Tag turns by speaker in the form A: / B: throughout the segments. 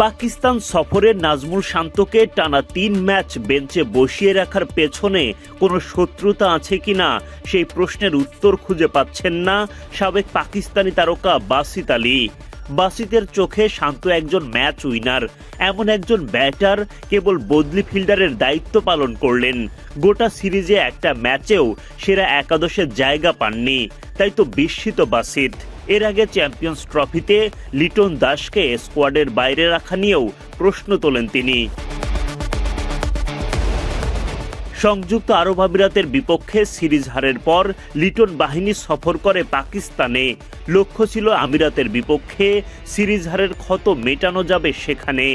A: পাকিস্তান সফরে নাজমুল শান্তকে টানা তিন ম্যাচ বেঞ্চে বসিয়ে রাখার পেছনে কোনো শত্রুতা আছে কিনা সেই প্রশ্নের উত্তর খুঁজে পাচ্ছেন না সাবেক পাকিস্তানি তারকা বাসিত আলী। বাসিতের চোখে শান্ত একজন ম্যাচ উইনার। এমন একজন ব্যাটার কেবল বদলি ফিল্ডারের দায়িত্ব পালন করলেন। গোটা সিরিজে একটা ম্যাচেও সেরা একাদশের জায়গা পাননি। তাই তো বিস্মিত বাসিত। এর আগে চ্যাম্পিয়ন্স ট্রফিতে লিটন দাসকে স্কোয়াডের বাইরে রাখা নিয়েও প্রশ্ন তোলেন তিনি। সংযুক্ত আরব আমিরাতের বিপক্ষে সিরিজ হারের পর লিটন বাহিনী সফর করে পাকিস্তানে। লক্ষ্য ছিল আমিরাতের বিপক্ষে সিরিজ হারের ক্ষত মেটানো যাবে সেখানে,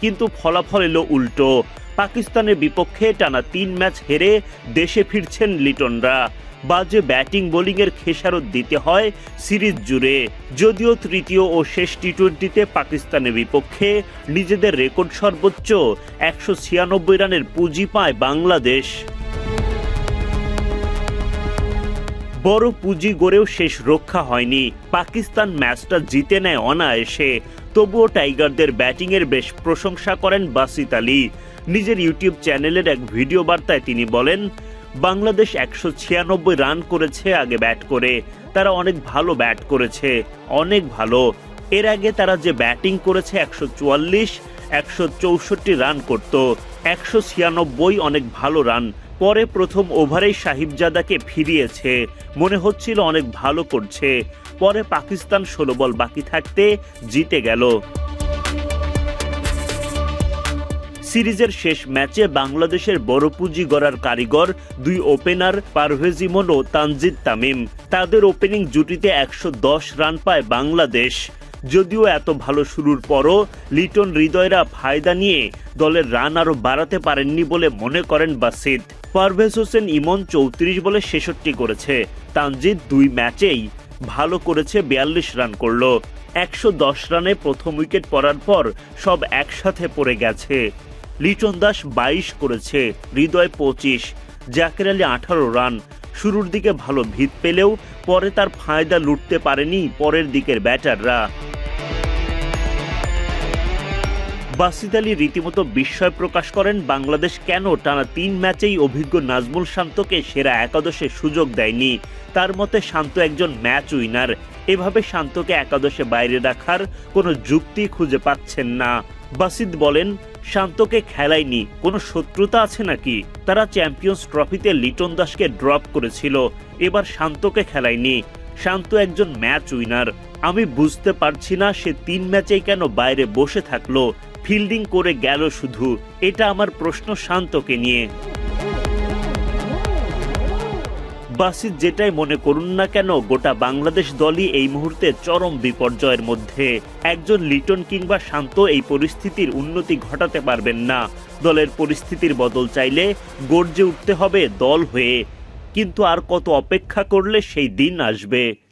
A: কিন্তু ফলাফল এলো উল্টো। পাকিস্তানের বিপক্ষে টানা তিন ম্যাচ হেরে দেশে ফিরছেন লিটনরা। বাজে ব্যাটিং, বোলিংয়ের খেসারত দিতে হয় সিরিজ জুড়ে। যদিও তৃতীয় ও শেষ টি টোয়েন্টিতে পাকিস্তানের বিপক্ষে নিজেদের রেকর্ড সর্বোচ্চ একশো ছিয়ানব্বই রানের পুঁজি পায় বাংলাদেশ। বড় পুঁজি গড়েও শেষ রক্ষা হয়নি। পাকিস্তান ম্যাচটা জিতে নেয় অনায়াসে। তবুও টাইগারদের ব্যাটিংয়ের বেশ প্রশংসা করেন বাসিত আলী। নিজের ইউটিউব চ্যানেলের এক ভিডিও বার্তায় তিনি বলেন, বাংলাদেশ একশো ছিয়ানব্বই রান করেছে আগে ব্যাট করে। তারা অনেক ভালো ব্যাট করেছে, অনেক ভালো। এর আগে তারা যে ব্যাটিং করেছে একশো চুয়াল্লিশ, একশো চৌষট্টি রান করত, একশো ছিয়ানব্বই অনেক ভালো রান। পরে প্রথম ওভারেই সাহিবজাদাকে ফিরিয়েছে, মনে হচ্ছিল অনেক ভালো করছে। পরে পাকিস্তান ষোলো বল বাকি থাকতে জিতে গেল। সিরিজের শেষ ম্যাচে বাংলাদেশের বড় পুঁজি গড়ার কারিগর দুই ওপেনার পারভেজ ইমন ও তানজিদ তামিম। তাদের ওপেনিং জুটিতে একশো দশ রান পায় বাংলাদেশ। যদিও এত ভালো শুরুর পরও লিটন হৃদয়রা ফায়দা নিয়ে দলের রান আরও বাড়াতে পারেননি বলে মনে করেন বাসিদ। পারভেজ হোসেন ইমন চৌত্রিশ বলে ছেষট্টি করেছে। তানজিদ দুই ম্যাচেই ভালো করেছে বিয়াল্লিশ রান করল। একশো দশ রানে প্রথম উইকেট পড়ার পর সব একসাথে পড়ে গেছে। লিটন দাস বাইশ করেছে, হৃদয় পঁচিশ। জাকের আলী আঠারো রান। শুরুর দিকে ভালো ভিত পেলেও পরে তার ফায়দা লুটতে পারেনি পরের দিকের ব্যাটাররা। বাসিদ আলী রীতিমতো বিস্ময় প্রকাশ করেন, বাংলাদেশ কেন টানা তিন ম্যাচেই অভিজ্ঞ নাজমুল শান্তকে সেরা একাদশে সুযোগ দেয়নি। তার মতে, শান্ত একজন ম্যাচ উইনার। এভাবে শান্তকে একাদশে বাইরে রাখার কোনো যুক্তি খুঁজে পাচ্ছেন না। বাসিদ বলেন, শান্তকে খেলায়নি, কোনো শত্রুতা আছে নাকি? তারা চ্যাম্পিয়ন্স ট্রফিতে লিটন দাসকে ড্রপ করেছিল, এবার শান্তকে খেলায়নি। শান্ত একজন ম্যাচ উইনার। আমি বুঝতে পারছি না সে তিন ম্যাচেই কেন বাইরে বসে থাকল। ফিল্ডিং করে গেল শুধু। এটা আমার প্রশ্ন শান্তকে নিয়ে। বাসিদ যেটাই মনে করুন না কেন, গোটা বাংলাদেশ দলই এই মুহূর্তে চরম বিপর্যয়ের মধ্যে। একজন লিটন কিংবা শান্ত এই পরিস্থিতির উন্নতি ঘটাতে পারবেন না। দলের পরিস্থিতির বদল চাইলে গর্জে উঠতে হবে দল হয়ে। কিন্তু আর কত অপেক্ষা করলে সেই দিন আসবে।